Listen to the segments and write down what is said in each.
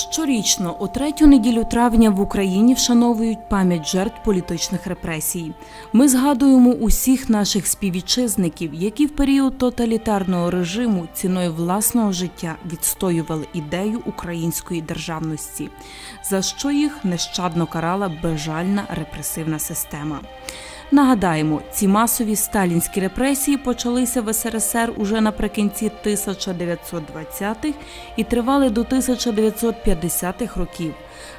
Щорічно, у третю неділю травня в Україні вшановують пам'ять жертв політичних репресій. Ми згадуємо усіх наших співвітчизників, які в період тоталітарного режиму ціною власного життя відстоювали ідею української державності, за що їх нещадно карала безжальна репресивна система. Нагадаємо, ці масові сталінські репресії почалися в СРСР уже наприкінці 1920-х і тривали до 1950-х років.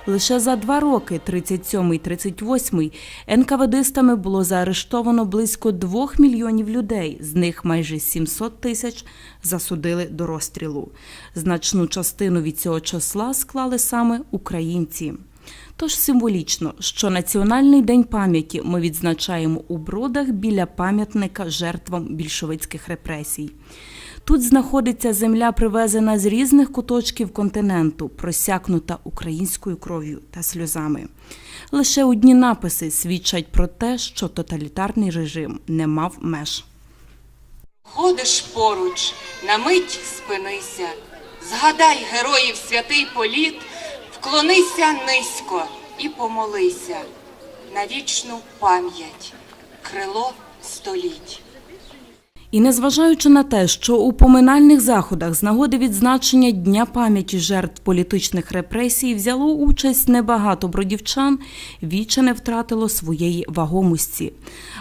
Лише за два роки, 37-38, НКВДистами було заарештовано близько 2 мільйонів людей, з них майже 700 тисяч засудили до розстрілу. Значну частину від цього числа склали саме українці. Тож символічно, що Національний день пам'яті ми відзначаємо у бродах біля пам'ятника жертвам більшовицьких репресій. Тут знаходиться земля, привезена з різних куточків континенту, просякнута українською кров'ю та сльозами. Лише одні написи свідчать про те, що тоталітарний режим не мав меж. Ходиш поруч, на мить спинися, згадай героїв святий політ, вклонися низько і помолися на вічну пам'ять, крило століть. І незважаючи на те, що у поминальних заходах з нагоди відзначення Дня пам'яті жертв політичних репресій взяло участь небагато бродівчан, віче не втратило своєї вагомості.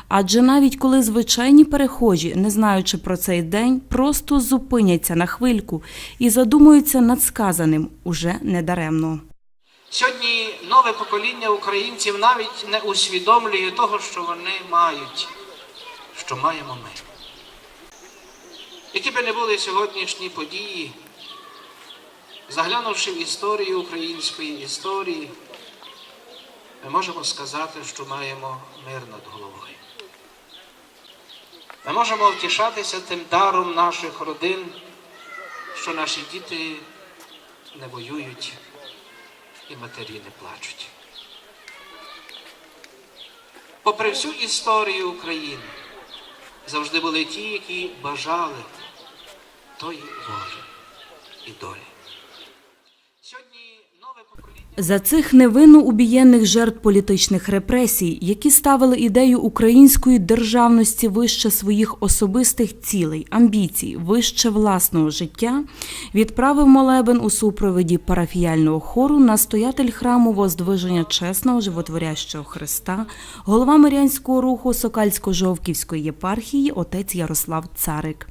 Адже навіть коли звичайні перехожі, не знаючи про цей день, просто зупиняться на хвильку і задумуються над сказаним уже недаремно. Сьогодні нове покоління українців навіть не усвідомлює того, що вони мають, що маємо ми. Які би не були сьогоднішні події, заглянувши в історію української історії, ми можемо сказати, що маємо мир над головою. Ми можемо втішатися тим даром наших родин, що наші діти не воюють і матері не плачуть. Попри всю історію України, завжди були ті, які бажали тої волі і долі. Сьогодні нове покоління. За цих невинно убієнних жертв політичних репресій, які ставили ідею української державності вище своїх особистих цілей, амбіцій, вище власного життя, відправив молебен у супроводі парафіяльного хору настоятель храму Воздвиження чесного животворящого Христа, голова Мирянського руху Сокальсько-Жовківської єпархії отець Ярослав Царик.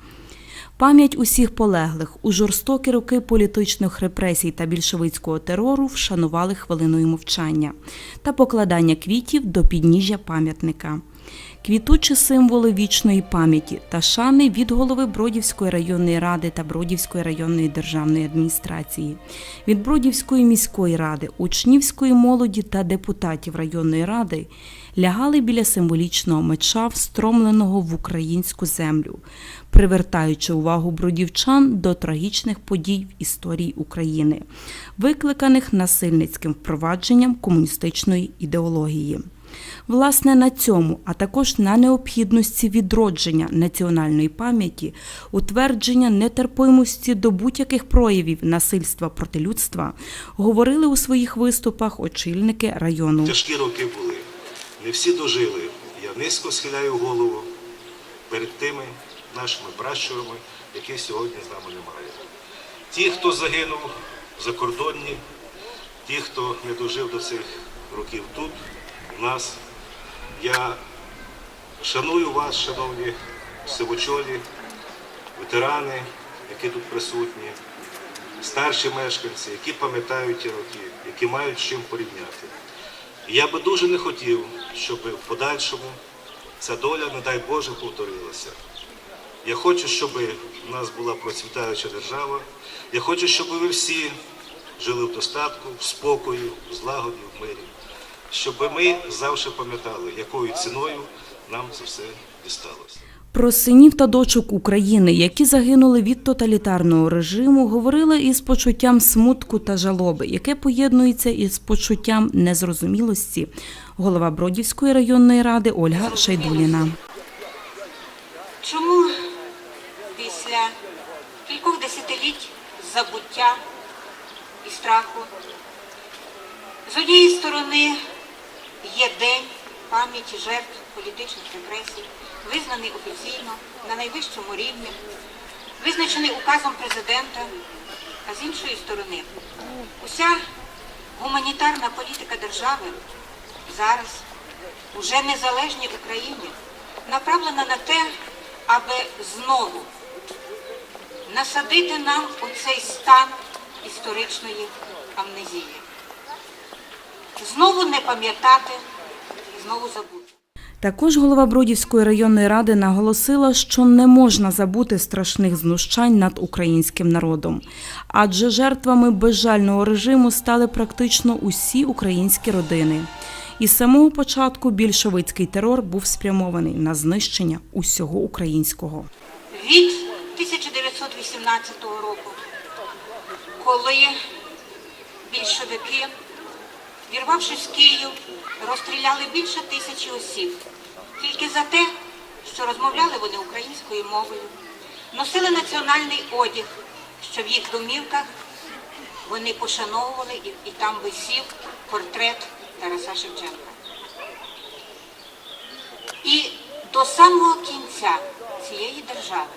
Пам'ять усіх полеглих у жорстокі роки політичних репресій та більшовицького терору вшанували хвилиною мовчання та покладання квітів до підніжжя пам'ятника. Квітучі символи вічної пам'яті та шани від голови Бродівської районної ради та Бродівської районної державної адміністрації, від Бродівської міської ради, учнівської молоді та депутатів районної ради лягали біля символічного меча, встромленого в українську землю, привертаючи увагу бродівчан до трагічних подій в історії України, викликаних насильницьким впровадженням комуністичної ідеології. Власне, на цьому, а також на необхідності відродження національної пам'яті, утвердження нетерпимості до будь-яких проявів насильства проти людства, говорили у своїх виступах очільники району. Тяжкі роки були. Не всі дожили. Я низько схиляю голову перед тими нашими пращурами, яких сьогодні з нами немає. Ті, хто загинув закордонні, ті, хто не дожив до цих років тут, нас. Я шаную вас, шановні сивочолі, ветерани, які тут присутні, старші мешканці, які пам'ятають ті роки, які мають з чим порівняти. Я би дуже не хотів, щоб в подальшому ця доля, не дай Боже, повторилася. Я хочу, щоб у нас була процвітаюча держава. Я хочу, щоб ви всі жили в достатку, в спокою, в злагоді, в мирі. Щоб ми завжди пам'ятали, якою ціною нам це все дісталося. Про синів та дочок України, які загинули від тоталітарного режиму, говорили із почуттям смутку та жалоби, яке поєднується із почуттям незрозумілості. Голова Бродівської районної ради Ольга Шайдуліна. Чому після кількох десятиліть забуття і страху. З однієї сторони є день пам'яті жертв політичних репресій, визнаний офіційно на найвищому рівні, визначений указом президента, а з іншої сторони, уся гуманітарна політика держави зараз уже незалежній Україні направлена на те, аби знову насадити нам оцей стан історичної амнезії. Знову не пам'ятати, знову забути. Також голова Бродівської районної ради наголосила, що не можна забути страшних знущань над українським народом, адже жертвами безжального режиму стали практично усі українські родини. І з самого початку більшовицький терор був спрямований на знищення усього українського. від 1918 року, коли більшовики, вірвавшись в Київ, розстріляли більше тисячі осіб тільки за те, що розмовляли вони українською мовою, носили національний одяг, що в їх домівках вони пошановували і, і там висів портрет Тараса Шевченка. І до самого кінця цієї держави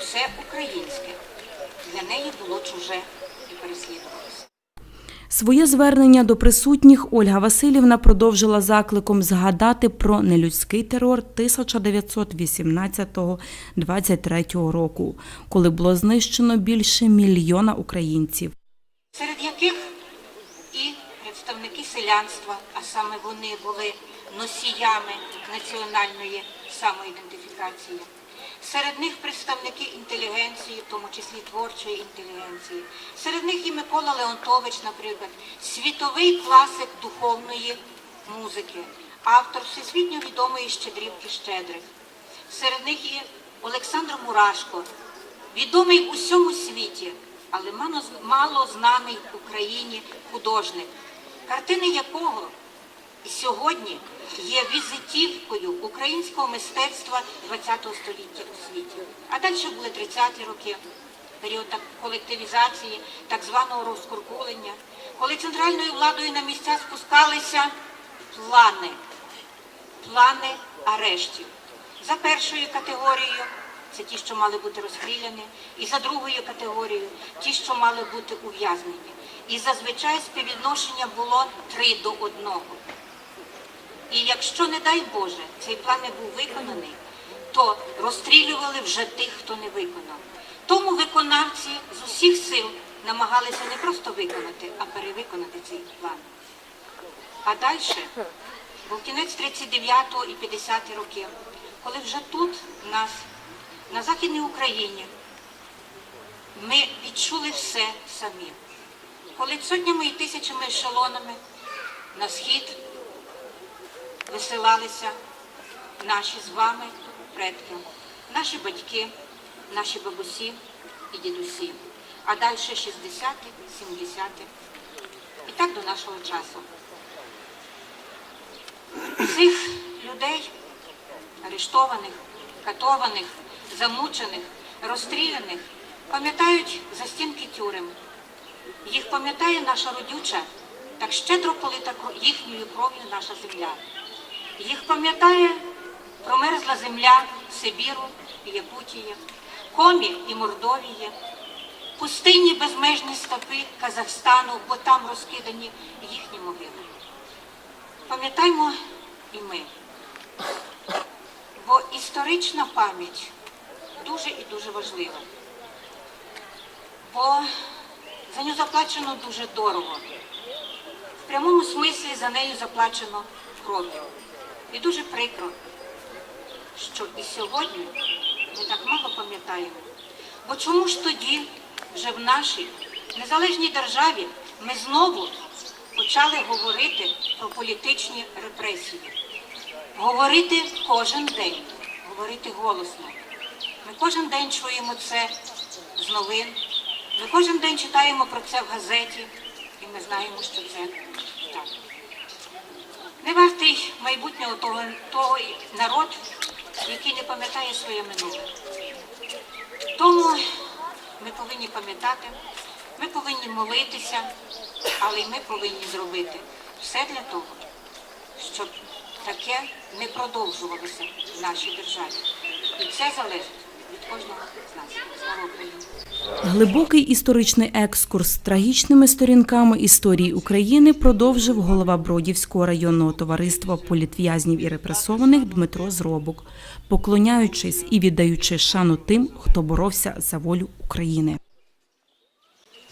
все українське для неї було чуже і переслідувалося. Своє звернення до присутніх Ольга Васильівна продовжила закликом згадати про нелюдський терор 1918-23 року, коли було знищено більше мільйона українців. серед яких і представники селянства, а саме вони були носіями національної самоідентифікації. Серед них представники інтелігенції, в тому числі творчої інтелігенції. Серед них і Микола Леонтович, наприклад, світовий класик духовної музики, автор всесвітньо відомої щедрівки Щедрих. Серед них і Олександр Мурашко, відомий у всьому світі, але мало, знаний в Україні художник, картини якого сьогодні є візитівкою українського мистецтва ХХ століття у світі. А далі були 30-ті роки, період колективізації, так званого розкуркулення, коли центральною владою на місця спускалися плани плани арештів. За першою категорією це ті, що мали бути розстріляні, і за другою категорією ті, що мали бути ув'язнені. І зазвичай співвідношення було три до одного. І якщо, не дай Боже, цей план не був виконаний, то розстрілювали вже тих, хто не виконав. Тому виконавці з усіх сил намагалися не просто виконати, а перевиконати цей план. А далі був кінець 39-го і 50-ті роки, коли вже тут, в нас, на Західній Україні, ми відчули все самі. Коли сотнями і тисячами ешелонами на схід висилалися наші з вами предки, наші батьки, наші бабусі і дідусі, а далі 60-ті, 70-ті і так до нашого часу. Цих людей, арештованих, катованих, замучених, розстріляних, пам'ятають застінки тюрем. Їх пам'ятає наша родюча, так щедро полита їхньою кров'ю наша земля. Їх пам'ятає промерзла земля Сибіру і Якутії, Комі і Мордовії, пустинні безмежні степи Казахстану, бо там розкидані їхні могили. Пам'ятаймо і ми. Бо історична пам'ять дуже і дуже важлива. Бо за нього заплачено дуже дорого. В прямому смислі за нею заплачено кров'ю. І дуже прикро, що і сьогодні ми так мало пам'ятаємо. Бо чому ж тоді, вже в нашій незалежній державі, ми знову почали говорити про політичні репресії? Говорити кожен день, говорити голосно. Ми кожен день чуємо це з новин, ми кожен день читаємо про це в газеті, і ми знаємо, що це так. Не вартий майбутнього того, того народ, який не пам'ятає своє минуле. Тому ми повинні пам'ятати, Ми повинні молитися, але й ми повинні зробити все для того, щоб таке не продовжувалося в нашій державі. І це залежить Глибокий історичний екскурс з трагічними сторінками історії України продовжив голова Бродівського районного товариства політв'язнів і репресованих Дмитро Зробок, поклоняючись і віддаючи шану тим, хто боровся за волю України.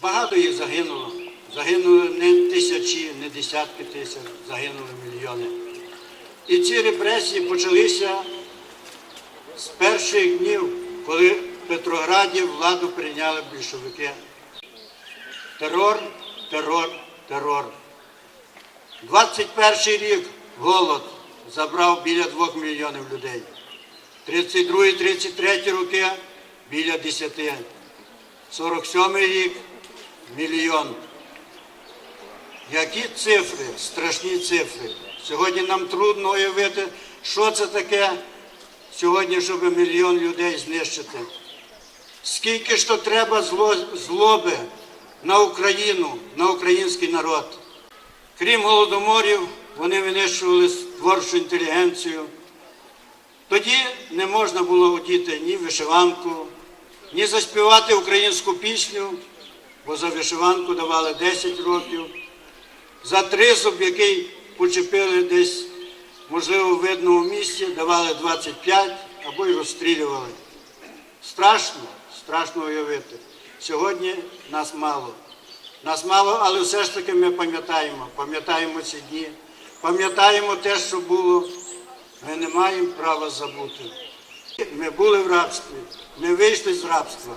Багато їх загинуло. Загинули не тисячі, не десятки тисяч, загинули мільйони. І ці репресії почалися з перших днів, коли в Петрограді владу прийняли більшовики. Терор, терор, терор. 21 рік голод забрав біля 2 мільйонів людей. 32-33 роки біля 10. 47 рік мільйон. Які цифри, страшні цифри. Сьогодні нам трудно уявити, що це таке сьогодні, щоб мільйон людей знищити. Скільки ж то треба зло, злоби на Україну, на український народ. Крім голодоморів, вони винищували творчу інтелігенцію. Тоді не можна було одіти ні вишиванку, ні заспівати українську пісню, бо за вишиванку давали 10 років. За тризуб, який почепили десь, можливо, в видному місці, давали 25 або й розстрілювали. Страшно, страшно уявити. Сьогодні нас мало. Нас мало, але все ж таки ми пам'ятаємо, пам'ятаємо ці дні, пам'ятаємо те, що було. Ми не маємо права забути. Ми були в рабстві, ми вийшли з рабства.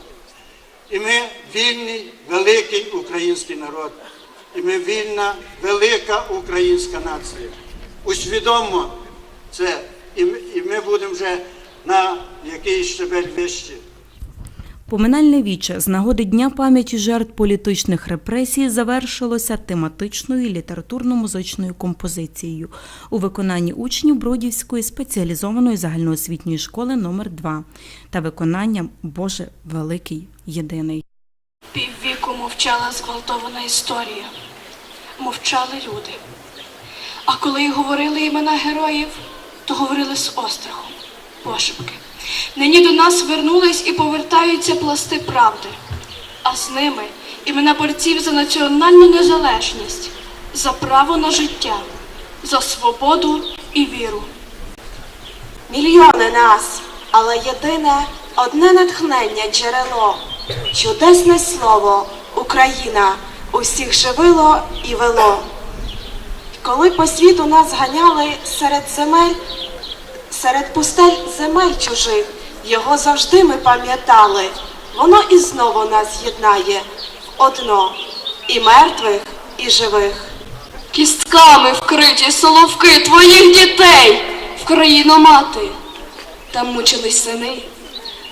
І ми вільний, великий український народ. І ми вільна, велика українська нація. Усвідомо це, і ми, і ми будемо вже на якийсь щебель вище. Поминальне віче з нагоди Дня пам'яті жертв політичних репресій завершилося тематичною літературно-музичною композицією у виконанні учнів Бродівської спеціалізованої загальноосвітньої школи номер 2 та виконанням Боже Великий Єдиний. Піввіку мовчала зґвалтована історія, мовчали люди. А коли й говорили імена героїв, то говорили з острахом, пошепки. Нині до нас вернулись і повертаються пласти правди, а з ними імена борців за національну незалежність, за право на життя, за свободу і віру. Мільйони нас, але єдине одне натхнення джерело, чудесне слово Україна усіх живило і вело. Коли по світу нас ганяли серед земель, серед пустель земель чужих, його завжди ми пам'ятали. Воно і знову нас єднає в одно і мертвих, і живих. Кістками вкриті соловки твоїх дітей в країну мати. Там мучились сини,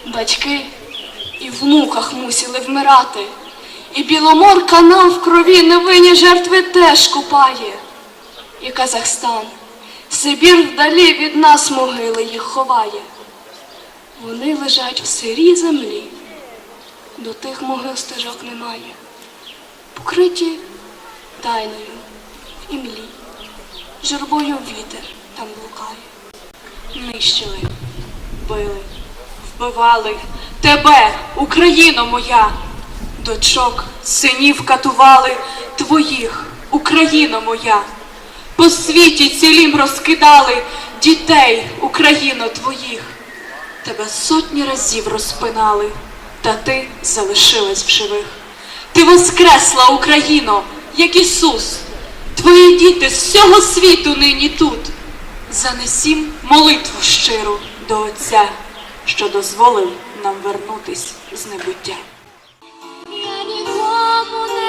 батьки і в муках мусили вмирати. І Біломор канал в крові невинні жертви теж купає. І Казахстан, Сибір вдалі від нас могили їх ховає. Вони лежать в сирій землі, до тих могил стежок немає, покриті тайною в імлі, журбою вітер там блукає. Нищили, били, вбивали тебе, Україно моя, дочок, синів катували твоїх, Україно моя. По світі цілім розкидали дітей, Україно твоїх. Тебе сотні разів розпинали, та ти залишилась в живих. Ти воскресла, Україно, як Ісус. Твої діти з всього світу нині тут. Занесім молитву щиру до Отця, що дозволив нам вернутись з небуття. Я нікому не